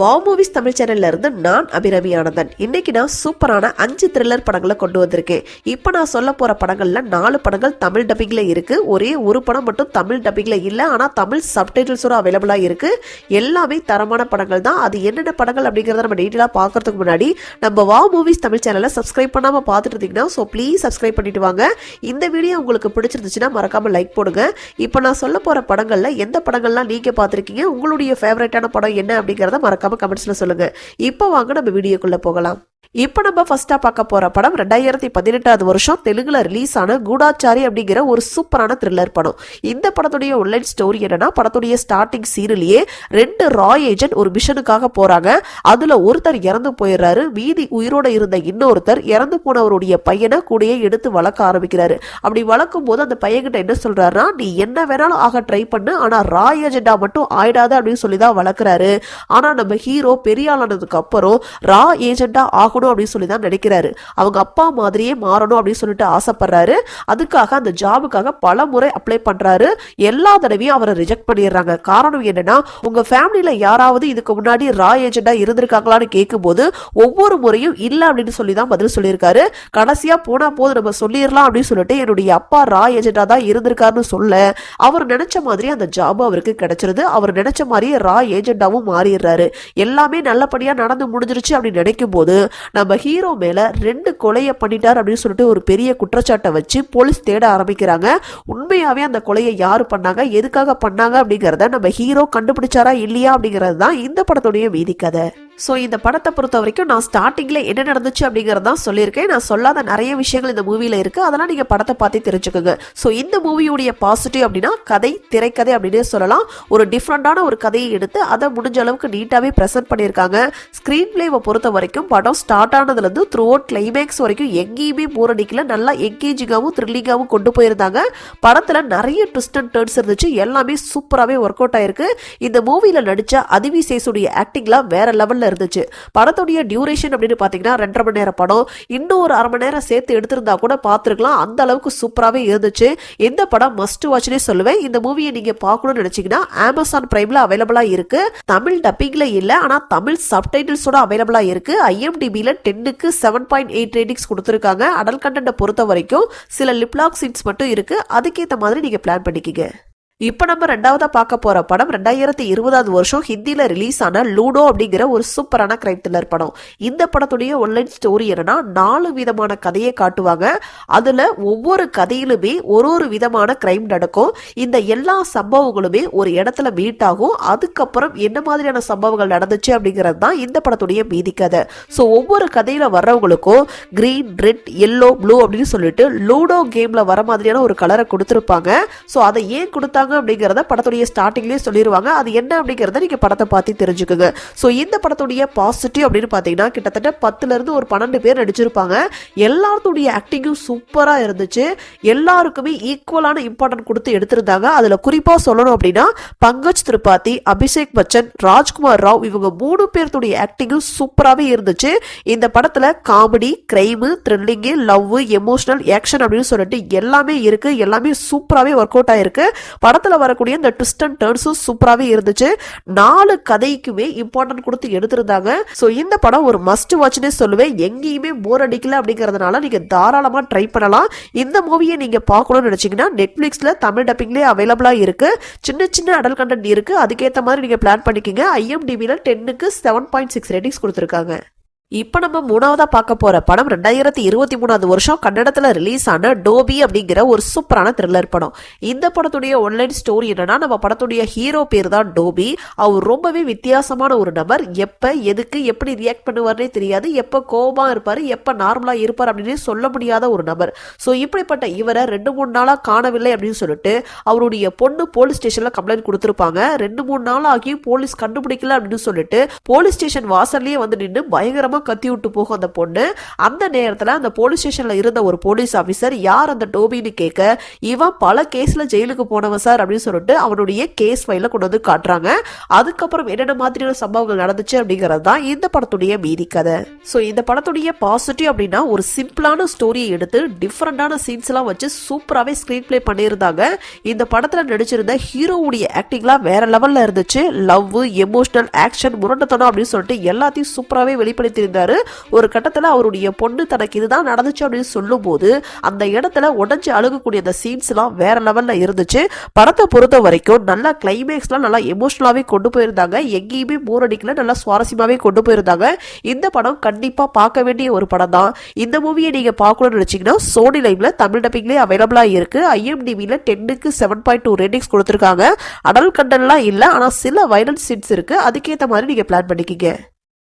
வா மூவிஸ் தமிழ் சேனல்ல இருந்து நான் அபிரவி ஆனந்தன். இன்னைக்கு நான் சூப்பரான அஞ்சு த்ரில்லர் படங்களை கொண்டு வந்திருக்கேன். இப்போ நான் சொல்ல போற படங்கள்ல நாலு படங்கள் தமிழ் டப்பிங்ல இருக்கு. ஒரே ஒரு படம் மட்டும் தமிழ் டப்பிங்ல இல்ல. ஆனா தமிழ் சப்டைட்டில்ஸோட அவைலபிளா இருக்கு. எல்லாமே தரமான படங்கள் தான். அது என்னென்ன படங்கள் அப்படிங்கறத நம்ம டீட்டெயிலா பார்க்கறதுக்கு முன்னாடி நம்ம வா மூவிஸ் தமிழ் சேனலை சப்ஸ்கிரைப் பண்ணாம பார்த்துட்டு இருந்தீங்கன்னா ஸோ ப்ளீஸ் சப்ஸ்கிரைப் பண்ணிட்டு வாங்க. இந்த வீடியோ உங்களுக்கு பிடிச்சிருந்துச்சுன்னா மறக்காம லைக் போடுங்க. இப்போ நான் சொல்ல போற படங்கள்ல எந்த படங்கள்லாம் நீங்க பார்த்துருக்கீங்க? உங்களுடைய ஃபேவரட்டான படம் என்ன அப்படிங்கறத மறக்காம கமெண்ட்ஸ்ல சொல்லுங்க. இப்போ வாங்க நம்ம வீடியோக்குள்ளே போகலாம். இப்போ நம்ம ஃபர்ஸ்டா பார்க்க போற படம் ரெண்டாயிரத்தி பதினெட்டாவது வருஷம் தெலுங்குல ரிலீஸ் ஆன கூடாச்சாரி அப்படிங்கிற ஒரு சூப்பரான த்ரில்லர் படம். இந்த படத்துடைய ஒன்லைன் ஸ்டோரி என்னன்னா படத்துடைய ஸ்டார்டிங் சீரியலையே ரெண்டு ராய் ஏஜென்ட் ஒரு மிஷனுக்காக போறாங்க. அதுல ஒருத்தர் இறந்து போயிடுறாரு. மீதி உயிரோட இருந்த இன்னொருத்தர் இறந்து போனவருடைய பையனை கூடயே எடுத்து வளர்க்க ஆரம்பிக்கிறாரு. அப்படி வளர்க்கும் போது அந்த பையன்கிட்ட என்ன சொல்றாருன்னா நீ என்ன வேணாலும் ஆக ட்ரை பண்ணு. ஆனா ராய் ஏஜெண்டா மட்டும் ஆயிடாத அப்படின்னு சொல்லி தான் வளர்க்குறாரு. ஆனா நம்ம ஹீரோ பெரிய ஆளானதுக்கு அப்புறம் ரா ஏஜெண்டா ஆகணும் அப்படின்னு சொல்லி தான் நினைக்கிறாரு. அவங்க அப்பா மாதிரியே மாறணும் அப்படின்னு சொல்லிட்டு ஆசைப்படுறாரு. அதுக்காக அந்த ஜாபுக்காக பல முறை அப்ளை பண்றாரு. எல்லா தடவையும் அவரை ரிஜெக்ட் பண்ணிடுறாங்க. காரணம் என்னன்னா உங்க ஃபேமிலியில யாராவது இதுக்கு முன்னாடி ரா ஏஜெண்டாக இருந்திருக்காங்களான்னு கேட்கும்போது ஒவ்வொரு முறையும் இல்லை அப்படின்னு சொல்லி தான் பதில் சொல்லியிருக்காரு. கடைசியா போனா போது நம்ம சொல்லிடலாம் அப்படின்னு சொல்லிட்டு என்னுடைய அப்பா ரா ஏஜெண்டா தான் இருந்திருக்காருன்னு சொல்ல அவர் நினைச்ச மாதிரி அந்த ஜாப் அவருக்கு கிடைச்சிருது. அவர் நினைச்ச மாதிரியே ரா ஏஜெண்டாவும் மாறிடுறாரு. எல்லாமே நல்லபடியா நடந்து முடிஞ்சிருச்சு அப்படின்னு நினைக்கும் போது நம்ம ஹீரோ மேலே ரெண்டு கொலையை பண்ணிட்டார் அப்படின்னு சொல்லிட்டு ஒரு பெரிய குற்றச்சாட்டை வச்சு போலீஸ் தேட ஆரம்பிக்கிறாங்க. உண்மையாகவே அந்த கொலையை யார் பண்ணாங்க? எதுக்காக பண்ணாங்க? அப்படிங்கிறத நம்ம ஹீரோ கண்டுபிடிச்சாரா இல்லையா அப்படிங்கிறது தான் இந்த படத்துடைய மீதி கதை. ஸோ இந்த படத்தை பொறுத்த வரைக்கும் நான் ஸ்டார்டிங்கில் என்ன நடந்துச்சு அப்படிங்கிறது தான் சொல்லியிருக்கேன். நான் சொல்லாத நிறைய விஷயங்கள் இந்த மூவியில் இருக்குது அதெல்லாம் நீங்கள் படத்தை பார்த்து தெரிஞ்சுக்கோங்க. ஸோ இந்த மூவியுடைய பாசிட்டிவ் அப்படின்னா கதை திரைக்கதை அப்படின்னே சொல்லலாம். ஒரு டிஃப்ரெண்ட்டான ஒரு கதையை எடுத்து அதை முடிஞ்ச அளவுக்கு நீட்டாகவே ப்ரெசென்ட் பண்ணியிருக்காங்க. ஸ்க்ரீன் பிளேவை பொறுத்த வரைக்கும் படம் ஸ்டார்ட் ஆனதுலேருந்து த்ரூ அவுட் கிளைமேக்ஸ் வரைக்கும் எங்கேயுமே போர் அடிக்கல. நல்லா எங்கேஜிங்காகவும் த்ரில்லிங்காகவும் கொண்டு போயிருந்தாங்க. படத்தில் நிறைய ட்விஸ்ட் அண்ட் டேர்ன்ஸ் இருந்துச்சு. எல்லாமே சூப்பராகவே ஒர்க் அவுட் ஆயிருக்கு. இந்த மூவியில் நடித்த அதிவி சேசுடைய ஆக்டிங்லாம் வேற லெவலில் இருந்துச்சு. படத்துடைய டியூரேஷன் அப்படின்னு பார்த்தீங்கன்னா ரெண்டரை மணி நேரம் படம். இன்னும் ஒரு அரை மணி நேரம் சேர்த்து எடுத்திருந்தா கூட பார்த்துருக்கலாம் அந்த அளவுக்கு சூப்பராகவே இருந்துச்சு. இந்த படம் மஸ்ட் வாட்ச்னே சொல்லுவேன். இந்த மூவியை நீங்கள் பார்க்கணும்னு நினச்சிங்கன்னா அமேசான் ப்ரைமில் அவைலபிளாக இருக்கு. தமிழ் டப்பிங்கில் இல்லை ஆனால் தமிழ் சப்டைட்டில்ஸோட அவைலபிளாக இருக்கு. ஐஎம்டிபியில் டென்னுக்கு செவன் பாயிண்ட் எயிட் ரேட்டிங்ஸ் கொடுத்துருக்காங்க. அடல் கண்டென்ட்டை பொறுத்த வரைக்கும் சில லிப்லாக் சீட்ஸ் மட்டும் இருக்கு. அதுக்கேற்ற மாதிரி நீங்கள் பிளான் பண்ணிக்கிங்க. இப்போ நம்ம ரெண்டாவதாக பார்க்க போகிற படம் ரெண்டாயிரத்தி இருபதாவது வருஷம் ஹிந்தியில் ரிலீஸ் ஆன லூடோ அப்படிங்கிற ஒரு சூப்பரான கிரைம் த்ரில்லர் படம். இந்த படத்துடைய ஒன்லைன் ஸ்டோரி என்னன்னா நாலு விதமான கதையை காட்டுவாங்க. அதில் ஒவ்வொரு கதையிலுமே ஒரு ஒரு விதமான கிரைம் நடக்கும். இந்த எல்லா சம்பவங்களுமே ஒரு இடத்துல மீட் ஆகும். அதுக்கப்புறம் என்ன மாதிரியான சம்பவங்கள் நடந்துச்சு அப்படிங்கிறது தான் இந்த படத்துடைய மீதி கதை. ஸோ ஒவ்வொரு கதையில் வர்றவங்களுக்கும் கிரீன் ரெட் எல்லோ ப்ளூ அப்படின்னு சொல்லிட்டு லூடோ கேமில் வர மாதிரியான ஒரு கலரை கொடுத்துருப்பாங்க. ஸோ அதை ஏன் கொடுத்தாங்க அப்படிங்கிறத படத்துடைய ஸ்டார்டிங்லேயே சொல்லிடுவாங்க அது என்ன அப்படிங்கிறத நீங்கள் படத்தை பார்த்து தெரிஞ்சுக்குங்க. ஸோ இந்த படத்துடைய பாசிட்டிவ் அப்படின்னு பார்த்தீங்கன்னா கிட்டத்தட்ட பத்துலேருந்து ஒரு பன்னெண்டு பேர் நடிச்சிருப்பாங்க. எல்லாத்துடைய ஆக்டிங்கும் சூப்பராக இருந்துச்சு. எல்லாருக்குமே ஈக்குவலான இம்பார்ட்டன்ட் கொடுத்து எடுத்திருந்தாங்க. அதில் குறிப்பாக சொல்லணும் அப்படின்னா பங்கஜ் திரிபாதி அபிஷேக் பச்சன் ராஜ்குமார் ராவ் இவங்க மூணு பேர்த்துடைய ஆக்டிங்கும் சூப்பராகவே இருந்துச்சு. இந்த படத்தில் comedy crime thrilling love emotional action அப்படின்னு சொல்லிட்டு எல்லாமே இருக்கு. எல்லாமே சூப்பராகவே ஒர்க் அவுட் ஆயிருக்கு. படத்தில் வரக்கூடிய இந்த ட்விஸ்ட் அண்ட் டர்ன்ஸும் சூப்பராகவே இருந்துச்சு. நாலு கதைக்குமே இம்பார்ட்டன்ட் கொடுத்து எடுத்திருந்தாங்க. ஸோ இந்த படம் ஒரு மஸ்ட் வாட்ச்னே சொல்லுவேன். எங்கேயுமே போர் அடிக்கல அப்படிங்கிறதுனால நீங்கள் தாராளமாக ட்ரை பண்ணலாம். இந்த மூவியை நீங்கள் பார்க்கணும்னு நினச்சிங்கன்னா நெட்ஃப்ளிக்ஸில் தமிழ் டப்பிங்லேயே அவைலபிளாக இருக்கு. சின்ன சின்ன அடல் கண்டென்ட் இருக்குது அதுக்கேற்ற மாதிரி நீங்கள் பிளான் பண்ணிக்கிங்க. ஐஎம்டிபியில் டென்னுக்கு செவன் பாயிண்ட் சிக்ஸ் ரேட்டிங்ஸ் கொடுத்துருக்காங்க. இப்போ நம்ம மூணாவதாக பார்க்க போகிற படம் ரெண்டாயிரத்தி இருபத்தி மூணாவது வருஷம் கன்னடத்தில் ரிலீஸ் ஆன டோபி அப்படிங்கிற ஒரு சூப்பரான த்ரில்லர் படம். இந்த படத்துடைய ஒன்லைன் ஸ்டோரி என்னன்னா நம்ம படத்துடைய ஹீரோ பேர் தான் டோபி. அவர் ரொம்பவே வித்தியாசமான ஒரு நபர். எப்போ எதுக்கு எப்படி ரியாக்ட் பண்ணுவார்னே தெரியாது. எப்போ கோபமாக இருப்பார் எப்போ நார்மலாக இருப்பார் அப்படின்னு சொல்ல முடியாத ஒரு நபர். ஸோ இப்படிப்பட்ட இவரை ரெண்டு மூணு நாளாக காணவில்லை அப்படின்னு சொல்லிட்டு அவருடைய பொண்ணு போலீஸ் ஸ்டேஷனில் கம்ப்ளைண்ட் கொடுத்துருப்பாங்க. ரெண்டு மூணு நாள் ஆகியும் போலீஸ் கண்டுபிடிக்கல அப்படின்னு சொல்லிட்டு போலீஸ் ஸ்டேஷன் வாசல்லையே வந்து நின்று பயங்கரமாக பயங்கரமா கத்தி விட்டு போகும் அந்த பொண்ணு. அந்த நேரத்தில் அந்த போலீஸ் ஸ்டேஷன்ல இருந்த ஒரு போலீஸ் ஆஃபீஸர் யார் அந்த டோபின்னு கேட்க இவன் பல கேஸ்ல ஜெயிலுக்கு போனவன் சார் அப்படின்னு சொல்லிட்டு அவனுடைய கேஸ் ஃபைல கொண்டு வந்து காட்டுறாங்க. அதுக்கப்புறம் என்னென்ன மாதிரியான சம்பவங்கள் நடந்துச்சு அப்படிங்கிறது தான் இந்த படத்துடைய மீதி கதை. ஸோ இந்த படத்துடைய பாசிட்டிவ் அப்படின்னா ஒரு சிம்பிளான ஸ்டோரியை எடுத்து டிஃப்ரெண்டான சீன்ஸ் எல்லாம் வச்சு சூப்பராகவே ஸ்க்ரீன் ப்ளே பண்ணியிருந்தாங்க. இந்த படத்தில் நடிச்சிருந்த ஹீரோவுடைய ஆக்டிங்லாம் வேற லெவலில் இருந்துச்சு. லவ் எமோஷனல் ஆக்ஷன் முரண்டத்தனம் அப்படின்னு சொல்லிட்டு எல்லாத்தையும் சூப்பராகவே வெளிப்படுத்தி வெளிப்படுத்தியிருந்தாரு ஒரு கட்டத்தில் அவருடைய பொண்ணு தனக்கு இதுதான் நடந்துச்சு அப்படின்னு சொல்லும்போது அந்த இடத்துல உடஞ்சி அழுகக்கூடிய அந்த சீன்ஸ்லாம் வேற லெவலில் இருந்துச்சு. படத்தை பொறுத்த வரைக்கும் நல்லா கிளைமேக்ஸ்லாம் நல்லா எமோஷனலாகவே கொண்டு போயிருந்தாங்க. எங்கேயுமே போர் அடிக்கல நல்லா சுவாரஸ்யமாகவே கொண்டு போயிருந்தாங்க. இந்த படம் கண்டிப்பாக பார்க்க வேண்டிய ஒரு படம் தான். இந்த மூவியை நீங்கள் பார்க்கணும்னு நினச்சிங்கன்னா சோனி லைவ்ல தமிழ் டப்பிங்லேயே அவைலபிளாக இருக்கு. ஐஎம்டிவியில் டென்னுக்கு செவன் பாயிண்ட் டூ ரேட்டிங்ஸ் கொடுத்துருக்காங்க. அடல் கண்டன்லாம் இல்லை ஆனால் சில வைலன்ஸ் சீன்ஸ் இருக்குது அதுக்கேற்ற மாதிரி நீங்கள் பிளான் பண்ணிக்கிங்க.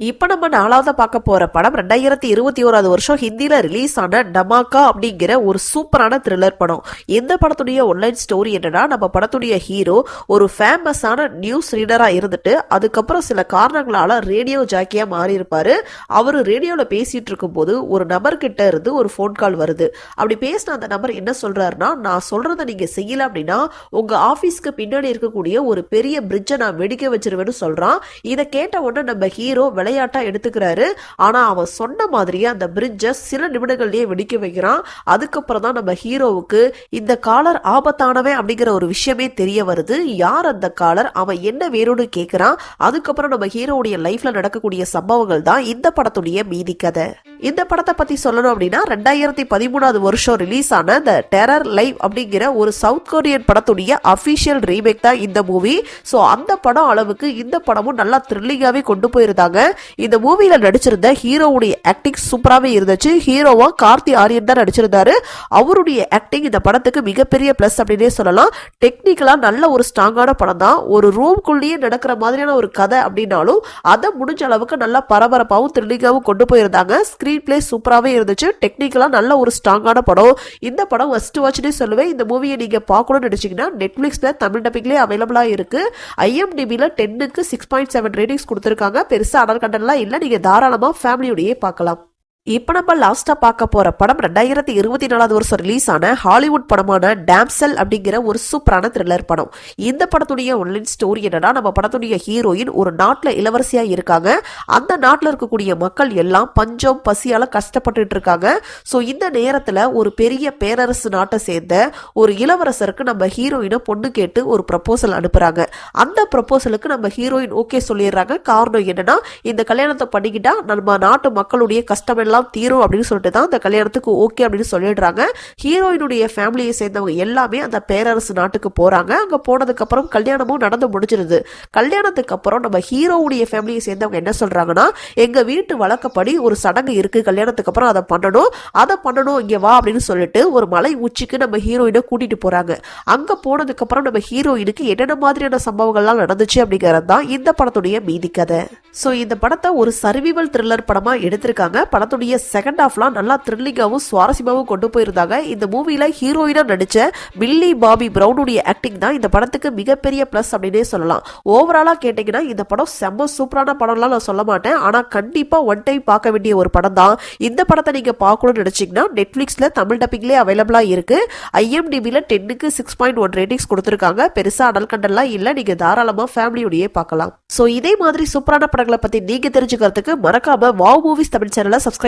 இப்போ நம்ம நாலாவது பார்க்க போகிற படம் ரெண்டாயிரத்தி இருபத்தி ஓராவது வருஷம் ஹிந்தியில் ரிலீஸ் ஆன டமாக்கா அப்படிங்கிற ஒரு சூப்பரான த்ரில்லர் படம். இந்த படத்துடைய ஒன்லைன் ஸ்டோரி என்னன்னா நம்ம படத்துடைய ஹீரோ ஒரு ஃபேமஸான நியூஸ் ரீடராக இருந்துட்டு அதுக்கப்புறம் சில காரணங்களால் ரேடியோ ஜாக்கியாக மாறியிருப்பார். அவர் ரேடியோவில் பேசிகிட்டு இருக்கும்போது ஒரு நபர்கிட்ட இருந்து ஒரு ஃபோன் கால் வருது. அப்படி பேசின அந்த நபர் என்ன சொல்கிறாருன்னா நான் சொல்கிறத நீங்கள் செய்யல அப்படின்னா உங்கள் ஆஃபீஸ்க்கு பின்னாடி இருக்கக்கூடிய ஒரு பெரிய பிரிட்ஜை நான் வெடிக்க வச்சிருவேன்னு சொல்கிறான் இதை கேட்ட உடனே நம்ம ஹீரோ விளையாட்டா எடுத்துக்கிறாரு. ஆனா அவன் சொன்ன மாதிரியே அந்த பிரிட்ஜை சில நிமிடங்கள்லயே வெடிக்க வைக்கிறான். அதுக்கப்புறம் தான் நம்ம ஹீரோவுக்கு இந்த காலர் ஆபத்தானவன் அப்படிங்கிற ஒரு விஷயமே தெரிய வருது. யார் அந்த காலர்? அவன் என்ன வேணும்னு கேட்கிறான் அதுக்கப்புறம் நம்ம ஹீரோவுடைய லைஃப்ல நடக்கக்கூடிய சம்பவங்கள் தான் இந்த படத்துடைய மீதி கதை. இந்த படத்தை பற்றி சொல்லணும் அப்படின்னா ரெண்டாயிரத்தி பதிமூணாவது வருஷம் ரிலீஸ் ஆன த டெரர் லைவ் அப்படிங்கிற ஒரு சவுத் கொரியன் படத்துடைய அஃபிஷியல் ரீமேக் தான் இந்த மூவி ஸோ அந்த படம் அளவுக்கு இந்த படமும் நல்லா த்ரில்லிங்காகவே கொண்டு போயிருந்தாங்க. இந்த மூவியில் நடிச்சிருந்த ஹீரோவுடைய ஆக்டிங் சூப்பராகவே இருந்துச்சு. ஹீரோவாக கார்த்தி ஆரியன் தான் நடிச்சிருந்தாரு. அவருடைய ஆக்டிங் இந்த படத்துக்கு மிகப்பெரிய ப்ளஸ் அப்படின்னே சொல்லலாம். டெக்னிக்கலாக நல்ல ஒரு ஸ்ட்ராங்கான படம் தான். ஒரு ரூம்குள்ளேயே நடக்கிற மாதிரியான ஒரு கதை அப்படின்னாலும் அதை முடிஞ்ச அளவுக்கு நல்லா பரபரப்பாகவும் த்ரில்லிங்காகவும் கொண்டு போயிருந்தாங்க. ஸ்க்ரீன் பிளே சூப்பராகவே இருந்துச்சு. டெக்னிக்கலாக நல்ல ஒரு ஸ்ட்ராங்கான படம். இந்த படம் ஃபஸ்ட்டு வாட்ச்னே சொல்லுவேன். இந்த மூவியை நீங்கள் பார்க்கணும்னு நினச்சிங்கன்னா நெட்ஃப்ளிக்ஸில் தமிழ் டப்பிங்லேயே அவைலபிளாக இருக்குது ஐஎம்டிபியில் டென்னுக்கு சிக்ஸ் பாயிண்ட் செவன் ரேட்டிங்ஸ் கொடுத்துருக்காங்க. பெருசாக அடல் கண்டெல்லாம் இல்லை. நீங்கள் தாராளமாக ஃபேமிலியோடையே பார்க்கலாம். இப்போ நம்ம லாஸ்ட்டாக பார்க்க போகிற படம் ரெண்டாயிரத்தி இருபத்தி நாலாவது வருஷம் ரிலீஸ் ஆன ஹாலிவுட் படமான டேம்செல் அப்படிங்கிற ஒரு சூப்பரான த்ரில்லர் படம். இந்த படத்துடைய ஒன்லைன் ஸ்டோரி என்னன்னா நம்ம படத்துடைய ஹீரோயின் ஒரு நாட்டில் இளவரசியாக இருக்காங்க. அந்த நாட்டில் இருக்கக்கூடிய மக்கள் எல்லாம் பஞ்சம் பசியால் கஷ்டப்பட்டுட்டு இருக்காங்க. ஸோ இந்த நேரத்தில் ஒரு பெரிய பேரரசு நாட்டை சேர்ந்த ஒரு இளவரசருக்கு நம்ம ஹீரோயினை பொண்ணு கேட்டு ஒரு ப்ரப்போசல் அனுப்புகிறாங்க அந்த ப்ரப்போசலுக்கு நம்ம ஹீரோயின் ஓகே சொல்லிடுறாங்க. காரணம் என்னன்னா இந்த கல்யாணத்தை பண்ணிக்கிட்டா நம்ம நாட்டு மக்களுடைய கஷ்டமெல்லாம் எல்லாம் தீரும் அப்படின்னு சொல்லிட்டு தான் அந்த கல்யாணத்துக்கு ஓகே அப்படின்னு சொல்லிடுறாங்க. ஹீரோயினுடைய ஃபேமிலியை சேர்ந்தவங்க எல்லாமே அந்த பேரரசு நாட்டுக்கு போறாங்க. அங்கே போனதுக்கப்புறம் கல்யாணமும் நடந்து முடிஞ்சிருது. கல்யாணத்துக்கு அப்புறம் நம்ம ஹீரோவுடைய ஃபேமிலியை சேர்ந்தவங்க என்ன சொல்றாங்கன்னா எங்கள் வீட்டு வழக்கப்படி ஒரு சடங்கு இருக்குது கல்யாணத்துக்கு அப்புறம் அதை பண்ணணும். அதை பண்ணணும் இங்கே வா அப்படின்னு சொல்லிட்டு ஒரு மலை உச்சிக்கு நம்ம ஹீரோயினை கூட்டிகிட்டு போகிறாங்க அங்கே போனதுக்கப்புறம் நம்ம ஹீரோயினுக்கு என்னென்ன மாதிரியான சம்பவங்கள்லாம் நடந்துச்சு அப்படிங்கிறது தான் இந்த படத்துடைய மீதி கதை. ஸோ இந்த படத்தை ஒரு சர்விவல் த்ரில்லர் படமாக எடுத்திருக்காங்க. படத்துடைய செகண்ட் ஹாஃப்லாம் நல்லா த்ரில்லிங்காகவும் சுவாரஸ்யமாகவும் கொண்டு போயிருந்தாங்க. இந்த மூவில ஹீரோயினா நடிச்ச பில்லி பாபி ப்ரௌனுடைய ஆக்டிங் தான் இந்த படத்துக்கு மிகப்பெரிய ப்ளஸ் அப்படின்னே சொல்லலாம். ஓவராலாக கேட்டிங்கன்னா இந்த படம் செம்ம சூப்பரான படம்லாம் நான் சொல்ல மாட்டேன். ஆனால் கண்டிப்பாக ஒன் டைம் பார்க்க வேண்டிய ஒரு படம் தான். இந்த படத்தை நீங்க பார்க்கணும்னு நினைச்சீங்கன்னா நெட்ஃப்ளிக்ஸில் தமிழ் டப்பிங்லேயே அவைலபிளா இருக்கு. ஐஎம்டிபியில் டென்னுக்கு சிக்ஸ் பாயிண்ட் ஒன் ரேட்டிங்ஸ் கொடுத்துருக்காங்க. பெருசாக அடல்கண்டெல்லாம் இல்லை. நீங்க தாராளமாக ஃபேமிலியோடையே பார்க்கலாம். ஸோ இதே மாதிரி சூப்பரான படங்களை பத்தி நீங்க தெரிஞ்சுக்கிறதுக்கு மறக்காமல் வாவ் மூவிஸ் தமிழ் சேனலை சப்ஸ்கிரைப்